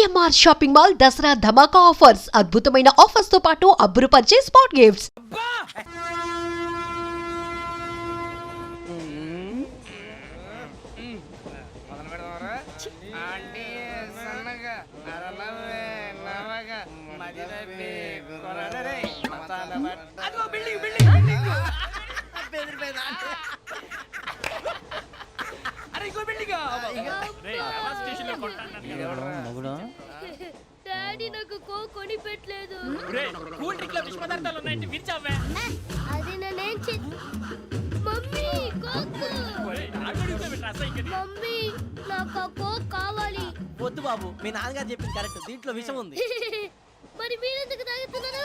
CMR shopping mall Dasara ధమాకా offers. అద్భుతమైన ఆఫర్స్తో పాటు అబ్బురుపరిచే స్పాట్ గిఫ్ట్స్. డాడీ నాకు కో కొని పెట్టలేదు కూల్ డ్రింక్లో విష పదార్థాలు విరిచావే. అది నేనేం చే మమ్మీ కోక్. మమ్మీ నాకు కోక్ కావాలి. వద్దు బాబు మీ నాన్నగారు చెప్పింది కరెక్ట్ దీంట్లో విషయం ఉంది. మరి మీరెందుకు తాగుతున్నారు?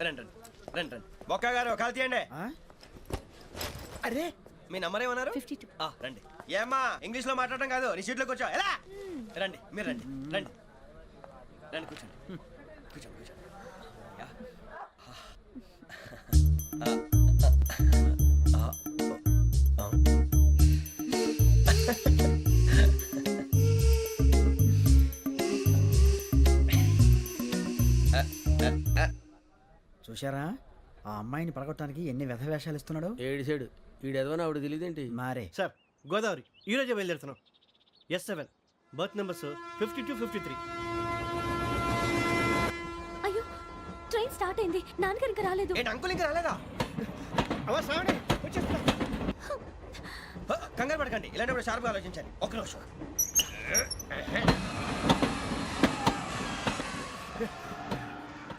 రండి రండి రండి రండి. బొక్క గారు కాల్ తీయండి. అరే! మీ నంబర్ ఏమన్నారు? ఆ, రండి. ఏమ్మా ఇంగ్లీష్లో మాట్లాడడం కాదు నీ సీట్లో కూర్చో. ఎలా? రండి మీరు రండి రండి. రండి కూర్చోండి. కూర్చోండి కూర్చోండి. యా. ఆ, ఆ, ఆ, ఆ. చూశారా? ఆ అమ్మాయిని పడగొట్టడానికి ఎన్ని వ్యధ వేషాలు ఇస్తున్నాడు? ఏడు సైడు ఈడు ఎదవని ఆవిడ తెలియదేంటి? మారే. సార్ గోదావరి. ఈ రోజే బయలుదేరుతున్నాం. S seven. Berth numbers fifty two fifty three. అయ్యో ట్రైన్ స్టార్ట్ అయింది. నాన్నగారు ఇంకా రాలేదు. ఏంటి అంకుల్ ఇంకా రాలేదా? అవ్వ శ్రావణి వచ్చేస్తున్నా. హ, కంగారు పడకండి. ఇలాంటప్పుడు షార్ప్గా ఆలోచించండి. ఒక్క నిమిషం.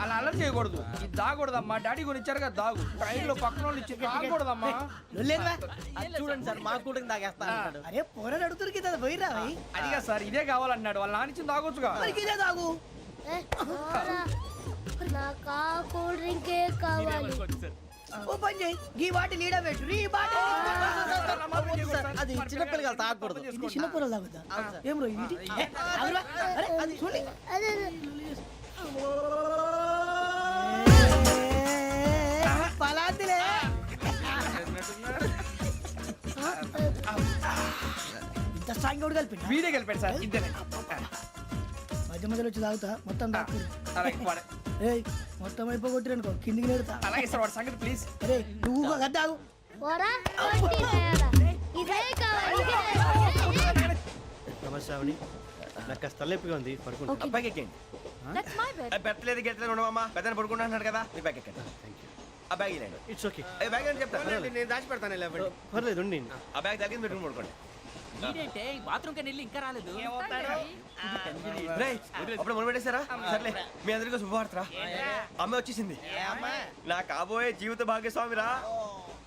అలా అల్లరి చేయకూడదు ఇది దాగకూడదమ్మా డాడీ కొని ఇచ్చారు కదా దాగు ట్రైన్లో పక్కన వాళ్ళు ఇచ్చి దాగకూడదమ్మా చూడండి సార్ మా కూడా తాగేస్తా అంటాడు అరే పోరాడు అడుగుతారు కదా భయ్. అదిగా సార్ ఇదే కావాలన్నాడు వాళ్ళ నాన్న ఇచ్చింది తాగొచ్చుగా ఇదే తాగు నాకు కూల్ డ్రింకే కావాలి ఓ పని చేయి ఈ ఈడ పెట్టు ఈ అది చిన్నపిల్లలు తాగకూడదు ఇది చిన్న పొరలు తాగుతా ఏం రో ఇది అది చూడండి పలాతిలే. ఇంత స్ట్రాంగ్ కూడా కలిపి వీడే గెలిపాడు సార్ ఇద్దరే మధ్య మధ్యలో వచ్చి తాగుతా మొత్తం తాగుతుంది. అలాగే వాడు- ఏయ్ మొత్తం అయిపోగొట్టిరనుకో కిందికి నేడుతా అలాగే సార్ వాడు సంగతి ప్లీజ్ అరే నువ్వు కదా తాగు ఇదే కావాలి నమస్తే శ్రావణి నాకు కాస్త తలెప్పిగా ఉంది పడుకుంటా అబ్బాయికి ఎక్కండి దట్స్ మై బెడ్ పెట్టలేదు గెట్టలేదు ఉండవమ్మా. పెద్దని పడుకుంటున్నాడు కదా. మీ బ్యాగ్ ఎక్కండి. ఆ బ్యాగ్ ఇలాండి ఇట్స్ ఓకే ఏ బ్యాగ్ అని చెప్తాను నేను దాచి పెడతాను లేవండి పర్లేదు ఉండి ఆ బ్యాగ్ తగ్గింది పెట్టుకుని పడుకోండి. బాత్రూమ్ కని వెళ్ళి ఇంకా రాలేదు. అప్పుడు మొదలు పెట్టేశారా? సర్లే మీ అందరికీ శుభవార్తరా అమ్మ వచ్చేసింది. నా కాబోయే జీవిత భాగ్యస్వామిరా.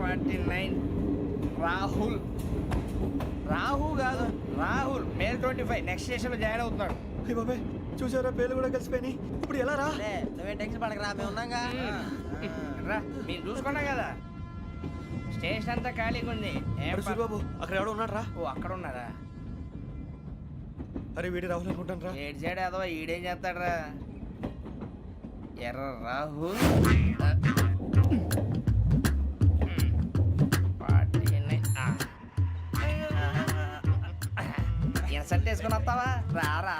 Forty nine. రాహుల్. రాహు కాదు Rahul. May twenty five. Next స్టేషన్లో జాయిన్ అవుతున్నాడు. అయ్య బాబాయ్ చూసారా పేర్లు కూడా కలిసిపోయినాయి. ఇప్పుడు ఎలా రా? నువ్వే టెన్షన్ పడకరా మేము ఉన్నాగా? రా. మీరు చూసుకున్నా కదా. స్టేషన్ అంతా ఖాళీగా ఉంది. ఏం అరే ప- సూరిబాబు అక్కడ ఎవడో ఉన్నాడు రా? ఓ అక్కడ ఉన్నారా? అరే వీడి రాహుల్ అనుకుంటాను రా. ఏడు సైడ్ అదో ఈడేం చేస్తాడరా? ఎర్ర రాహుల్. వేసుకుని వస్తావా రారా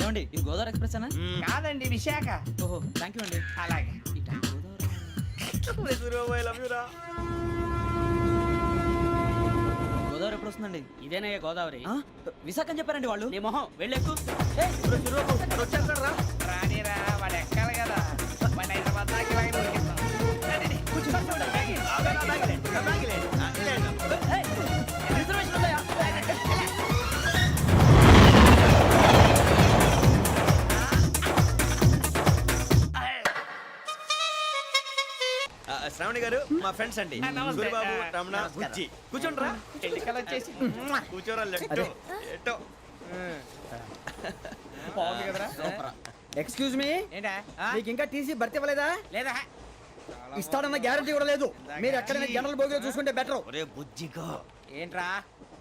ఏమండి ఇది గోదావరి ఎక్స్ప్రెస్ అనా కాదండి విశాఖ. ఓహో థ్యాంక్ యూ అండి. అలాగే. గోదావరి. ఎప్పుడు వస్తుందండి? ఇదేనయ్య గోదావరి. విశాఖ అని చెప్పారండి వాళ్ళు. నీ మొహం రా. రానిరా వాడు ఎక్కాలి కదా. హైదరాబాద్ దాకా కూర్చో, శ్రావణి గారు మా ఫ్రెండ్స్ అండి. నమస్తే. ఆ, రమణ నమస్కారం. బుజ్జి. కూర్చోండి రా ఎన్నికలు వచ్చేసి కూర్చోరా లెట్టో. ఎట్టో. బాగుంది కదరా? ఎక్స్క్యూజ్ మీ ఏంటా? ఆ? మీకు ఇంకా టీసీ భర్తీ ఇవ్వలేదా? లేదా? ఇస్తాడన్న గ్యారంటీ కూడా లేదు. మీరు ఎక్కడైనా జనరల్ బోగిలో చూసుకుంటే బెటర్ ఒరే బుజ్జిగా. ఏంట్రా?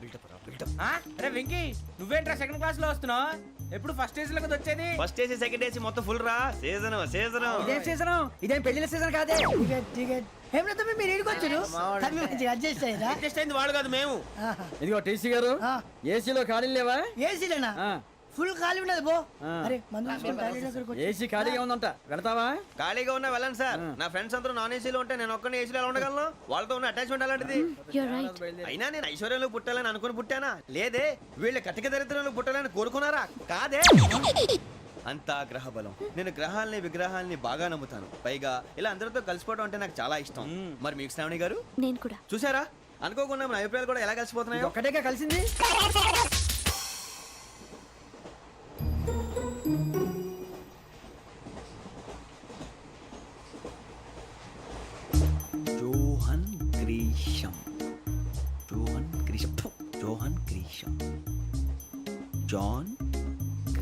బిల్డప్ రా బిల్డప్ ఆ? అరే వెంకీ నువ్వేంట్రా సెకండ్ క్లాస్లో వస్తున్నావు? ఎప్పుడు ఫస్ట్ ఏజ్లో కదా వచ్చేది? ఫస్ట్ ఏసీ సెకండ్ ఏసీ మొత్తం ఫుల్ రా. సీజన్ సీజన్ ఇదేం సీజన్ ఇదేం పెళ్ళిన సీజన్ కాదే. టికెట్ టికెట్ ఏం లేదు మీరు ఇడికి వచ్చారు? తమ్మి మంచిగా అడ్జస్ట్ అయ్యారా? అడ్జస్ట్ అయింది వాళ్ళు కాదు మేము. ఇదిగో టీసీ గారు. ఏసీలో ఖాళీలు లేవా? ఏసీలేనా. ఫుల్ ఖాళీ. అరే మందు దగ్గరకు వచ్చి. ఏసీ ఖాళీగా ఉందంట వెళతావా? ఖాళీగా ఉన్నా వెళ్ళండి సార్. నా ఫ్రెండ్స్ అందరూ నాన్ ఏసీలో ఉంటే నేను ఒక్కనే ఏసీలో ఎలా ఉండగలను? వాళ్ళతో ఉన్న అటాచ్మెంట్ అలాంటిది అయినా నేను ఐశ్వర్యంలో పుట్టాలని అనుకుని పుట్టానా? లేదే వీళ్ళ కటిక దరిద్రంలో పుట్టాలని కోరుకున్నారా? కాదే? అంతా గ్రహ బలం నేను గ్రహాలని విగ్రహాలని బాగా నమ్ముతాను. పైగా ఇలా అందరితో కలిసిపోవడం అంటే నాకు చాలా ఇష్టం. మరి మీకు శ్రావణి గారు? నేను కూడా. చూసారా? అనుకోకుండా మన అభిప్రాయాలు కూడా ఎలా కలిసిపోతున్నాయో? ఒక్కటేగా కలిసింది? John Grisham. Johan Grisham. ఫు, Johan Grisham. John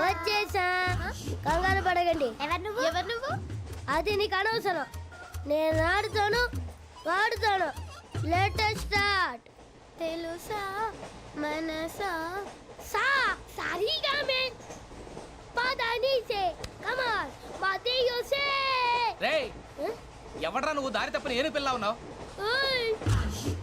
వచ్చేసా. కంగారు పడగండి ఎవరు నువ్వు? ఎవరు నువ్వు? అది నీకు అనవసరం. నేను ఆడుతాను వాడుతాను లేటెస్ట్ స్టార్ట్ తెలుసా? మనసా? సా సరిగా మే. పదని సే కమాన్ బాతియో సే రే ఎవడ్రా నువ్వు దారి తప్పని ఏను పిల్ల ఉన్నావు?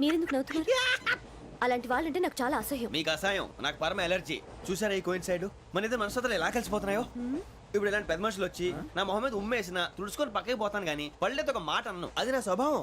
మీరెందుకు నవ్వుతున్నారు? అలాంటి వాళ్ళంటే నాకు చాలా అసహ్యం. మీకు అసహాయం నాకు పరమ ఎలర్జీ. చూసారా ఈ కోయిన్ సైడ్? మన ఇద్దరు మనసుతో ఎలా కలిసిపోతున్నాయో? ఇప్పుడు ఇలాంటి పెద్ద మనుషులు వచ్చి నా మొహం మీద ఉమ్మేసిన తుడుచుకొని పక్కకి పోతాను కానీ పళ్ళేతో ఒక మాట అన్ను. అది నా స్వభావం.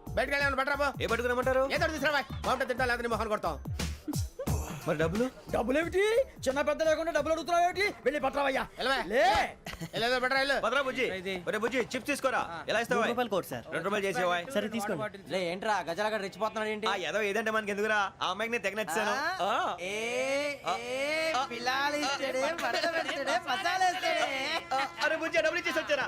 బయటకు వెళ్ళాను బట్రాబో ఏ పట్టుకురమ్మంటారు ఏదో తీసుకురా బాగుంటుంది తింటా లేదా నీ మొహాన్ని కొడతాం. మరి డబ్బులు? డబ్బులు ఏమిటి చిన్న పెద్ద లేకుండా డబ్బులు అడుగుతున్నావు ఏమిటి వెళ్ళి వెళ్ళు. భద్రా బుజ్జి. ఒరే బుజ్జి చిప్స్ తీసుకోరా? ఎలా ఇస్తావా రూపాయలు కోట్ సార్. రెండు రూపాయలు చేసేవా సరే తీసుకోండి. లే ఏంట్రా గజాల గడ రెచ్చిపోతున్నాడు ఏంటి? ఆ ఏదో ఏదంటే మనకి ఎందుకురా? ఆ అమ్మాయికి నేను తెగ నచ్చాను ఆ. ఆ, అరే బుజ్జి డబ్బులు ఇచ్చేసి వచ్చారా?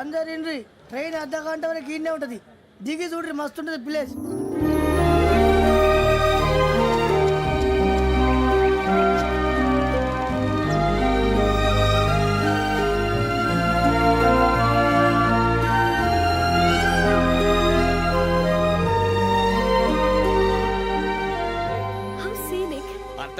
అందరు ఇండ్రి ట్రైన్ అర్ధ గంట వరకు ఇన్నే ఉంటది. దిగి చూడ్రి మస్తు ఉంటది ప్లేస్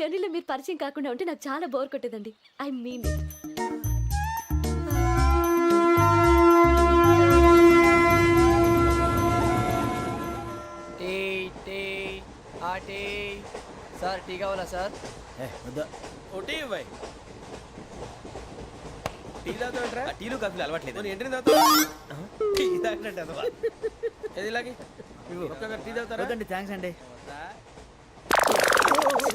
జర్నీలో మీరు పరిచయం కాకుండా ఉంటే నాకు చాలా bore కొట్టేదండి. I mean it tea tea ఆ టీ. సార్ టీ కావాలా సార్? ఏ, వద్దా. ఒకటి ఇవ్వాయి టీ తాగుతాంట్రా ఆ, టీలు కాఫీలు అలవాట్లేదు. ఏంటి తాగుతావు? టీ తాగినట్టు అదవా. ఏది ఇలాగే? ఒక్కొక్క టీ తాగుతారా? థ్యాంక్స్ అండి.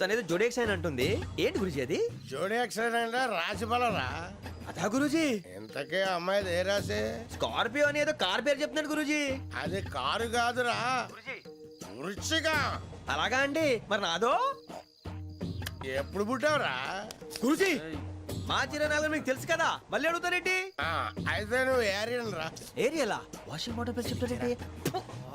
తనేదో జోడేక్స్ అని అంటుంది. ఏంటి గురుజీ అది? జోడి యాక్సిడెంట్ రాసి రా. అదా గురుజీ? ఇంతకే అమ్మాయి ఏ రాసి స్కార్పియో అని ఏదో కార్ పేరు చెప్తున్నాడు గురుజీ. అది కారు కాదురా. వృచ్చిగా. అలాగా అండి. మరి నాదో? ఎప్పుడు పుట్టావురా? గురుజీ మా చిరనాలు మీకు తెలుసు కదా. మళ్ళీ అడుగుతారేంటి? ఆ, అయితే నువ్వు ఏరియన్ రా ఏరియలా? వాషింగ్ వాటర్ పేరు చెప్తారేంటి?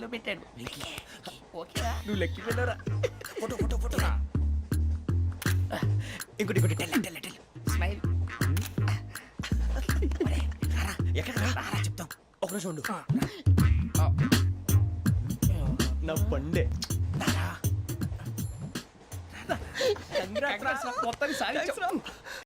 లైన్లో పెట్టాడు ఓకేరా నువ్వు లెక్కి వెళ్ళరా? ఫోటో ఫోటో ఫోటో ఇంకోటి ఇంకోటి టెల్ టెల్ టెల్. స్మైల్. ఎక్కడ రారా చెప్తాం. ఒక రోజు ఉండు. నా పండే మొత్తాన్ని సాధించాం.